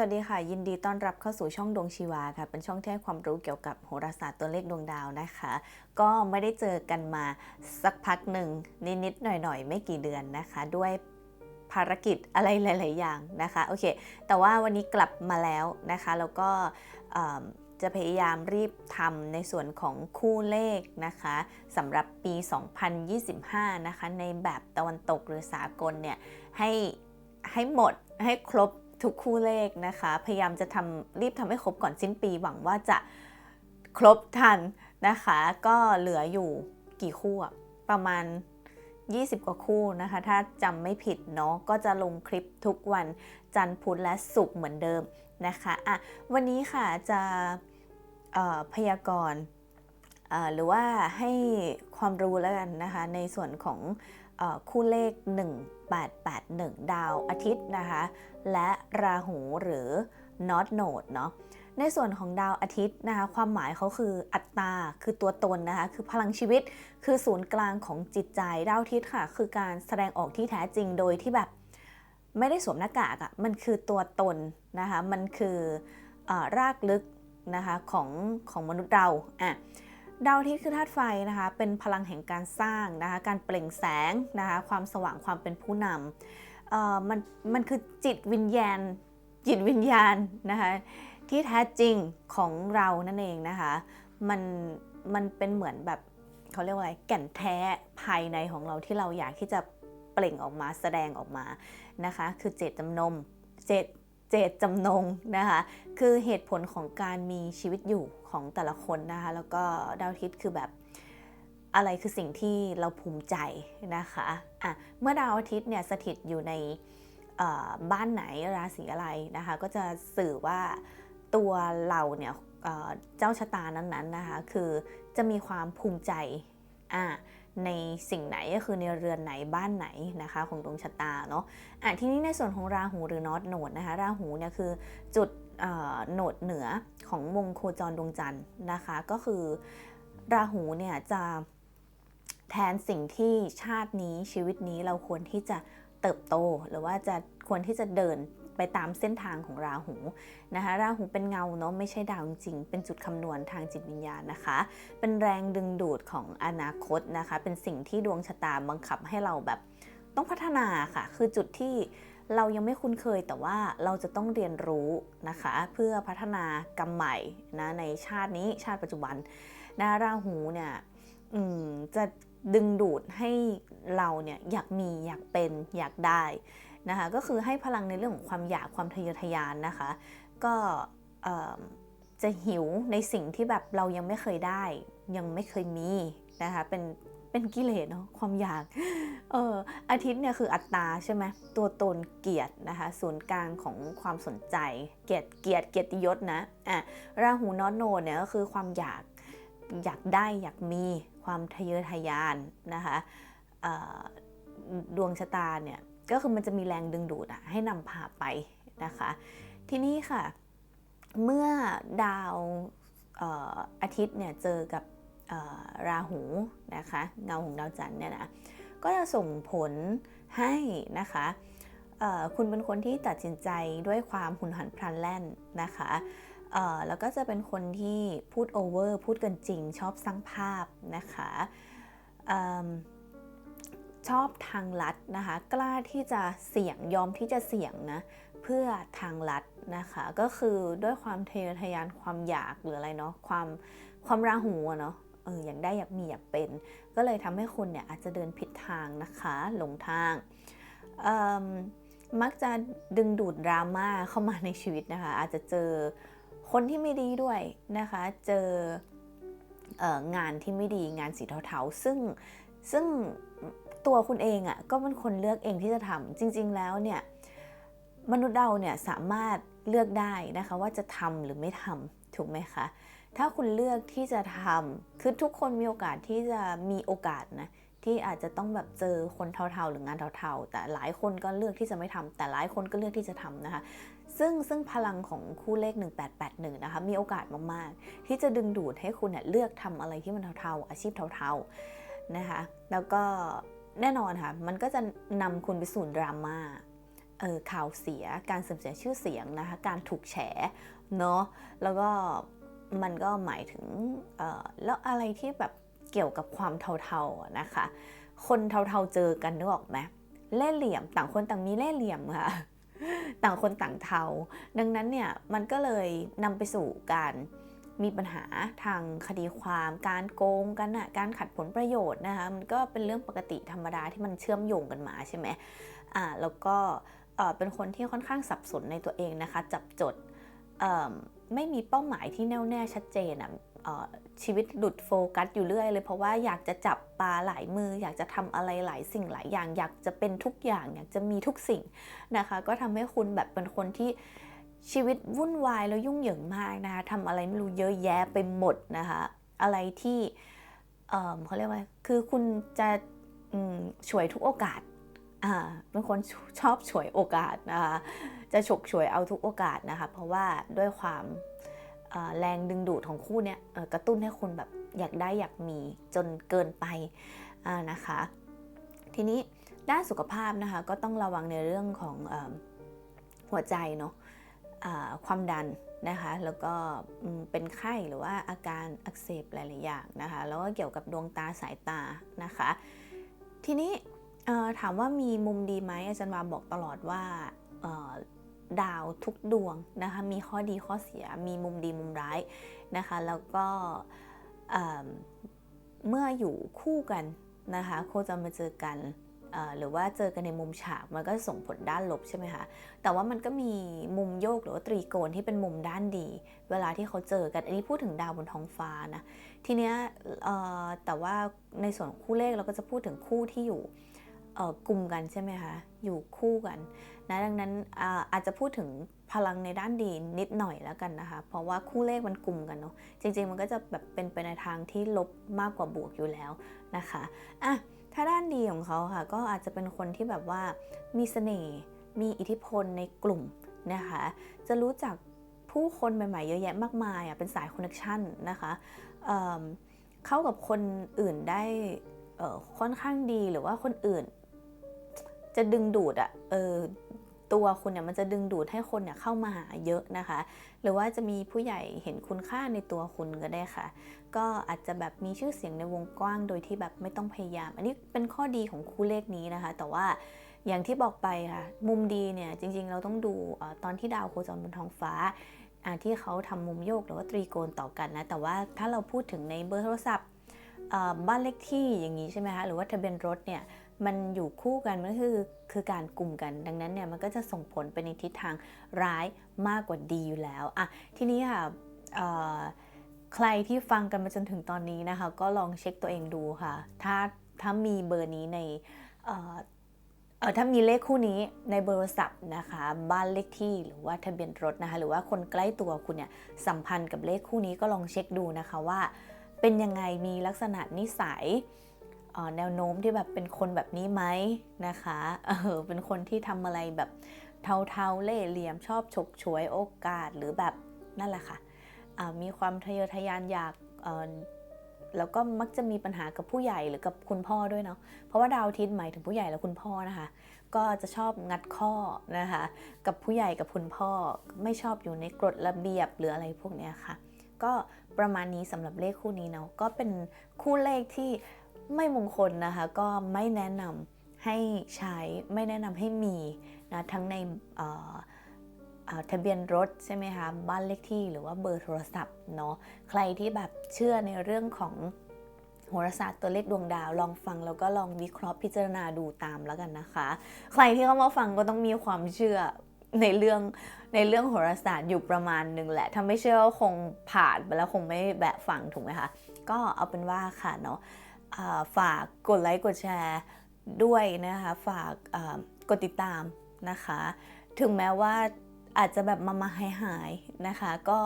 สวัสดีค่ะ ยินดีต้อนรับเข้าสู่ช่องดวงชีวาค่ะ เป็นช่องที่ให้ความรู้เกี่ยวกับโหราศาสตร์ตัวเลขดวงดาวนะคะ ก็ไม่ได้เจอกันมาสักพักหนึ่งนิดๆหน่อยๆ ไม่กี่เดือนนะคะ ด้วยภารกิจอะไรหลาย ๆ อย่างนะคะโอเค แต่ว่าวันนี้กลับมาแล้วนะคะ แล้วก็จะพยายามรีบทำในส่วนของคู่เลขนะคะสำหรับปี 2025 นะคะ ในแบบตะวันตกหรือสากลเนี่ยให้ให้หมดให้ครบ ทุกคู่เลขนะคะ พยายามจะทำรีบทำให้ครบก่อนสิ้นปีหวังว่าจะครบทันนะคะ ก็เหลืออยู่กี่คู่ประมาณ 20 กว่าคู่นะคะ ถ้าจำไม่ผิดเนาะก็จะลงคลิปทุกวันจันทร์พุธและศุกร์เหมือนเดิมนะคะอะวันนี้ค่ะจะพยากรณ์หรือว่าให้ความรู้แล้วกันนะคะ ในส่วนของ คู่เลข 1881 ดาวอาทิตย์นะคะ และราหูหรือ North Node เนาะในส่วนของดาวอาทิตย์นะคะ ความหมายเขาคืออัตตา คือตัวตนนะคะ คือพลังชีวิต คือศูนย์กลางของจิตใจ ดาวอาทิตย์ค่ะ คือการแสดงออกที่แท้จริงโดยที่แบบไม่ได้สวมหน้ากากอะ่ะ มันคือตัวตนนะคะ มันคืออรากลึกนะคะของของมนุษย์เราอะ ดาวอาทิตย์คือธาตุไฟนะคะ เป็นพลังแห่งการสร้างนะคะ การเปล่งแสงนะคะ ความสว่างความเป็นผู้นำเอ่อมันมันคือจิตวิญญาณ จิตวิญญาณนะคะที่แท้จริงของเรานั่นเองนะคะ มันมันเป็นเหมือนแบบเขาเรียกว่าอะไรแก่นแท้ภายในของเราที่เราอยากที่จะเปล่งออกมาแสดงออกมานะคะ คือเจตจำนงเจต เจตจำนงนะคะคือเหตุผลของการมีชีวิตอยู่ของแต่ละคนนะคะแล้วก็ดาวอาทิตย์คือแบบอะไรคือสิ่งที่เราภูมิใจนะคะอะเมื่อดาวอาทิตย์เนี่ยสถิตอยู่ในบ้านไหนราศีอะไรนะคะก็จะสื่อว่าตัวเราเนี่ยเจ้าชะตานั้นๆนะคะคือจะมีความภูมิใจอะ ในสิ่งไหนก็คือในเรือนไหนบ้านไหนนะคะของดวงชะตาเนาะอะทีนี้ในส่วนของราหูหรือนอตโนดนะคะราหูเนี่ยคือจุดโหนดเหนือของวงโคจรดวงจันทร์นะคะ ก็คือราหูเนี่ยจะแทนสิ่งที่ชาตินี้ชีวิตนี้เราควรที่จะเติบโต หรือว่าจะควรที่จะเดิน ไปตามเส้นทางของราหูนะคะราหูเป็นเงาเนาะไม่ใช่ดาวจริงๆเป็นจุดคำนวณทางจิตวิญญาณนะคะ เป็นแรงดึงดูดของอนาคตนะคะ เป็นสิ่งที่ดวงชะตาบังคับให้เราแบบต้องพัฒนาค่ะ คือจุดที่เรายังไม่คุ้นเคยแต่ว่าเราจะต้องเรียนรู้นะคะ เพื่อพัฒนากรรมใหม่นะในชาตินี้ชาติปัจจุบันนะราหูเนี่ยจะดึงดูดให้เราเนี่ยอยากมีอยากเป็นอยากได้ นะคะก็คือให้พลังในเรื่องของความอยากความทะเยอทะยานนะคะ ก็จะหิวในสิ่งที่แบบเรายังไม่เคยได้ ยังไม่เคยมีนะคะเป็นเป็นกิเลสเนาะความอยากเอออาทิตย์เนี่ยคืออัตตาใช่ไหมตัวตนเกียรตินะคะศูนย์กลางของความสนใจ เกียรติเกียรติเกียรติยศนะอะราหูนอตโนเนี่ยก็คือความอยากอยากได้อยากมีความทะเยอทะยานนะคะดวงชะตาเนี่ย ก็คือมันจะมีแรงดึงดูดอะให้นำพาไปนะคะ ทีนี้ค่ะ เมื่อดาวเอ่ออาทิตย์เนี่ยเจอกับเอ่อราหูนะคะเงาของดาวจันทร์เนี่ยนะก็จะส่งผลให้นะคะเอ่อคุณเป็นคนที่ตัดสินใจด้วยความหุนหันพลันแล่นนะคะเอ่อแล้วก็จะเป็นคนที่พูดโอเวอร์พูดเกินจริงชอบสร้างภาพนะคะเอิ่ม ชอบทางลัดนะคะ กล้าที่จะเสี่ยงยอมที่จะเสี่ยงนะเพื่อทางลัดนะคะ ก็คือด้วยความทะเยอทะยานความอยากหรืออะไรเนาะความความราหูเนาะเอออยากได้อยากมีอยากเป็น ก็เลยทำให้คุณเนี่ยอาจจะเดินผิดทางนะคะ หลงทางมักจะดึงดูดดราม่าเข้ามาในชีวิตนะคะ อาจจะเจอคนที่ไม่ดีด้วยนะคะ เจอเอองานที่ไม่ดีงานสีเทาๆ ซึ่งซึ่ง ตัวคุณเองอะ่ะก็เป็นคนเลือกเองที่จะทำจริง ๆ แล้วเนี่ยมนุษย์เราเนี่ยสามารถเลือกได้นะคะว่าจะทำหรือไม่ทำถูกไหมคะ ถ้าคุณเลือกที่จะทำคือทุกคนมีโอกาสที่จะมีโอกาสนะที่อาจจะต้องแบบเจอคนเทาๆหรืองานเทาๆ แต่หลายคนก็เลือกที่จะไม่ทำแต่หลายคนก็เลือกที่จะทำนะคะ ซึ่งซึ่งพลังของคู่เลข 1881 นะคะ มีโอกาสมากๆ ที่จะดึงดูดให้คุณเนี่ยเลือกทำอะไรที่มันเทาๆ อาชีพเทาๆนะคะ แล้วก็ แน่นอนค่ะ มันก็จะนำคุณไปสู่ดราม่าเออข่าวเสีย การเสื่อมเสียชื่อเสียงนะคะ การถูกแฉเนาะ แล้วก็มันก็หมายถึงเออแล้วอะไรที่แบบเกี่ยวกับความเทาๆนะคะ คนเทาๆเจอกันนึกออกไหมเล่เหลี่ยมต่างคนต่างมีเล่เหลี่ยมค่ะ ต่างคนต่างเทา ดังนั้นเนี่ยมันก็เลยนำไปสู่การ มีปัญหาทางคดีความการโกงกันอะการขัดผลประโยชน์นะคะมันก็เป็นเรื่องปกติธรรมดาที่มันเชื่อมโยงกันมาใช่ไหมอ่าแล้วก็เอ่อเป็นคนที่ค่อนข้างสับสนในตัวเองนะคะ จับจดอ่อไม่มีเป้าหมายที่แน่วแน่ชัดเจนอะเอ่อชีวิตหลุดโฟกัสอยู่เรื่อยเลย เพราะว่าอยากจะจับปลาหลายมือ อยากจะทำอะไรหลายสิ่งหลายอย่าง อยากจะเป็นทุกอย่าง อยากจะมีทุกสิ่งนะคะ ก็ทำให้คุณแบบเป็นคนที่ ชีวิตวุ่นวายแล้วยุ่งเหยิงมากนะคะทำอะไรไม่รู้เยอะแยะไปหมดนะคะ อะไรที่เเขาเรียกว่า คือคุณจะอืมฉวยทุกโอกาสอ่าเป็นคนชอบฉวยโอกาสนะคะจะฉกฉวยเอาทุกโอกาสนะคะ เพราะว่าด้วยความแรงดึงดูดของคู่เนี้ยกระตุ้นให้คุณแบบอยากได้อยากมีจนเกินไปนะคะ ทีนี้ด้านสุขภาพนะคะก็ต้องระวังในเรื่องของอหัวใจเนาะ ความดันนะคะแล้วก็เป็นไข้หรือว่าอาการอักเสบหลายๆอย่างนะคะแล้วก็เกี่ยวกับดวงตาสายตานะคะ ทีนี้ถามว่ามีมุมดีไหมอาจารย์วาบอกตลอดว่าดาวทุกดวงนะคะมีข้อดีข้อเสียมีมุมดีมุมร้ายนะคะแล้วก็เอ่อเมื่ออยู่คู่กันนะคะโคจรมาเจอกัน หรือว่าเจอกันในมุมฉากมันก็ส่งผลด้านลบใช่ไหมคะ แต่ว่ามันก็มีมุมโยกหรือว่าตรีโกณที่เป็นมุมด้านดี เวลาที่เขาเจอกัน อันนี้พูดถึงดาวบนท้องฟ้านะ ทีเนี้ยแต่ว่าในส่วนของคู่เลขเราก็จะพูดถึงคู่ที่อยู่กลุ่มกันใช่ไหมคะ อยู่คู่กันนะดังนั้นอาอาจจะพูดถึงพลังในด้านดีนิดหน่อยแล้วกันนะคะ เพราะว่าคู่เลขมันกลุ่มกันเนาะ จริง ๆ มันก็จะแบบเป็นไปในทางที่ลบมากกว่าบวกอยู่แล้วนะคะ อะ ถ้าด้านดีของเขาค่ะ ก็อาจจะเป็นคนที่แบบว่ามีเสน่ห์มีอิทธิพลในกลุ่มนะคะ จะรู้จักผู้คนใหม่ๆ เยอะแยะมากมายอะเป็นสายคอนเนคชั่นนะคะเเข้ากับคนอื่นได้ค่อนข้างดีหรือว่าคนอื่น จะดึงดูดอะเออ ตัวคุณเนี่ยมันจะดึงดูดให้คนเนี่ยเข้ามาหาเยอะนะคะ หรือว่าจะมีผู้ใหญ่เห็นคุณค่าในตัวคุณก็ได้ค่ะ ก็อาจจะแบบมีชื่อเสียงในวงกว้างโดยที่แบบไม่ต้องพยายาม อันนี้เป็นข้อดีของคู่เลขนี้นะคะ แต่ว่าอย่างที่บอกไปค่ะ มุมดีเนี่ยจริงๆ เราต้องดูตอนที่ดาวโคจรบนท้องฟ้าที่เขาทำมุมโยกหรือว่าตรีโกณต่อกันนะ แต่ว่าถ้าเราพูดถึงในเบอร์โทรศัพท์บ้านเลขที่อย่างนี้ใช่ไหมคะหรือว่าทะเบียนรถเนี่ย มันอยู่คู่กันมันก็คือคือการกลุ่มกัน ดังนั้นเนี่ยมันก็จะส่งผลไปในทิศทางร้ายมากกว่าดีอยู่แล้วอะทีนี้ค่ะใครที่ฟังกันมาจนถึงตอนนี้นะคะ ก็ลองเช็คตัวเองดูค่ะ ถ้าถ้ามีเบอร์นี้ในเออถ้ามีเลขคู่นี้ในเบอร์โทรศัพท์นะคะ บ้านเลขที่หรือว่าทะเบียนรถนะคะ หรือว่าคนใกล้ตัวคุณเนี่ยสัมพันธ์กับเลขคู่นี้ก็ลองเช็คดูนะคะว่า เป็นยังไงมีลักษณะนิสัย แนวโน้มที่แบบเป็นคนแบบนี้ไหมนะคะเออเป็นคนที่ทำอะไรแบบเทาๆเล่เหลี่ยมชอบฉกฉวยโอกาสหรือแบบนั่นแหละค่ะอ่ามีความทะเยอทะยานอยากเออแล้วก็มักจะมีปัญหากับผู้ใหญ่หรือกับคุณพ่อด้วยเนาะ เพราะว่าดาวอาทิตย์หมายถึงผู้ใหญ่และคุณพ่อนะคะ ก็จะชอบงัดข้อนะคะ กับผู้ใหญ่กับคุณพ่อไม่ชอบอยู่ในกฎระเบียบหรืออะไรพวกเนี้ยค่ะ ก็ประมาณนี้สำหรับเลขคู่นี้เนาะ ก็เป็นคู่เลขที่ ไม่มงคลนะคะ ก็ไม่แนะนำให้ใช้ไม่แนะนำให้มีนะทั้งในทะเบียนรถใช่ไหมคะบ้านเลขที่หรือว่าเบอร์โทรศัพท์เนาะใครที่แบบเชื่อในเรื่องของโหราศาสตร์ตัวเลขดวงดาวลองฟังแล้วก็ลองวิเคราะห์พิจารณาดูตามแล้วกันนะคะ ใครที่เข้ามาฟังก็ต้องมีความเชื่อในเรื่องในเรื่องโหราศาสตร์อยู่ประมาณหนึ่งแหละถ้าไม่เชื่อก็คงผ่านไปแล้วคงไม่แบะฟังถูกไหมคะก็เอาเป็นว่าค่ะเนาะ ฝากกดไลค์กดแชร์ด้วยนะคะ ฝากกดติดตามนะคะ ถึงแม้ว่าอาจจะแบบมามาหายหายนะคะ ก็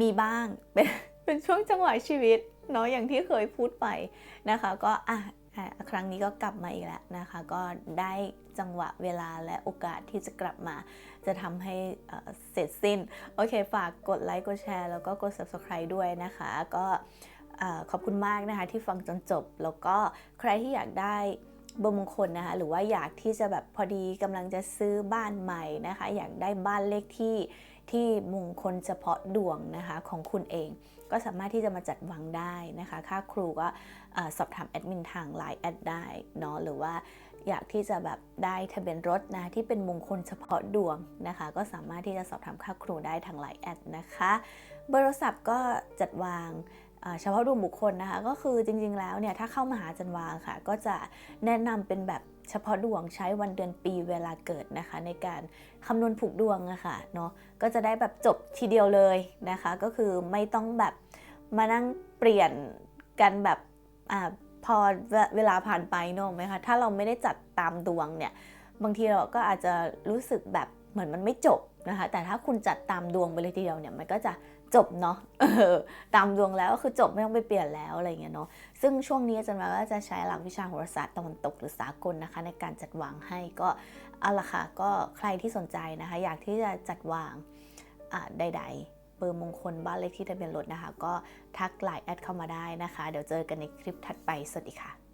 มีบ้างเป็นเป็นช่วงจังหวะชีวิตเนาะอย่างที่เคยพูดไปนะคะ ก็อะครั้งนี้ก็กลับมาอีกแล้วนะคะ ก็ได้จังหวะเวลาและโอกาสที่จะกลับมา จะทำให้เสร็จสิ้น โอเค ฝากกดไลค์กดแชร์แล้วก็กด subscribe ด้วยนะคะ ก็ ขอบคุณมากนะคะที่ฟังจนจบ แล้วก็ใครที่อยากได้เบอร์มงคลนะคะหรือว่าอยากที่จะแบบพอดีกำลังจะซื้อบ้านใหม่นะคะ อยากได้บ้านเลขที่ที่มงคลเฉพาะดวงนะคะของคุณเอง ก็สามารถที่จะมาจัดวางได้นะคะ ค่าครูก็สอบถามแอดมินทาง Line แอดได้เนาะหรือว่าอยากที่จะแบบได้ทะเบียนรถนะที่เป็นมงคลเฉพาะดวงนะคะ ก็สามารถที่จะสอบถามค่าครูได้ทาง Line แอดนะคะ เบอร์โทรศัพท์ก็จัดวาง เฉพาะดวงบุคคลนะคะ ก็คือจริงๆแล้วเนี่ยถ้าเข้ามาหาจันวาค่ะ ก็จะแนะนำเป็นแบบเฉพาะดวงใช้วันเดือนปีเวลาเกิดนะคะ ในการคำนวณผูกดวงอะค่ะเนาะก็จะได้แบบจบทีเดียวเลยนะคะ ก็คือไม่ต้องแบบมานั่งเปลี่ยนกันแบบอ่าพอเวลาผ่านไปเนอะไหมคะถ้าเราไม่ได้จัดตามดวงเนี่ยบางทีเราก็อาจจะรู้สึกแบบเหมือนมันไม่จบนะคะ แต่ถ้าคุณจัดตามดวงไปเลยทีเดียวเนี่ยมันก็จะ จบเนาะตามดวงแล้วก็คือจบไม่ต้องไปเปลี่ยนแล้วอะไรเงี้ยเนาะซึ่งช่วงนี้อาจารย์ว่าก็จะใช้หลักวิชาโหราศาสตร์ตะวันตกหรือสากลนะคะ ในการจัดวางให้ก็เอาละค่ะก็ใครที่สนใจนะคะ อยากที่จะจัดวางอ่าใดๆเบอร์มงคลบ้านเลขที่ทะเบียนรถนะคะ ก็ทักไลน์แอดเข้ามาได้นะคะ เดี๋ยวเจอกันในคลิปถัดไปสวัสดีค่ะ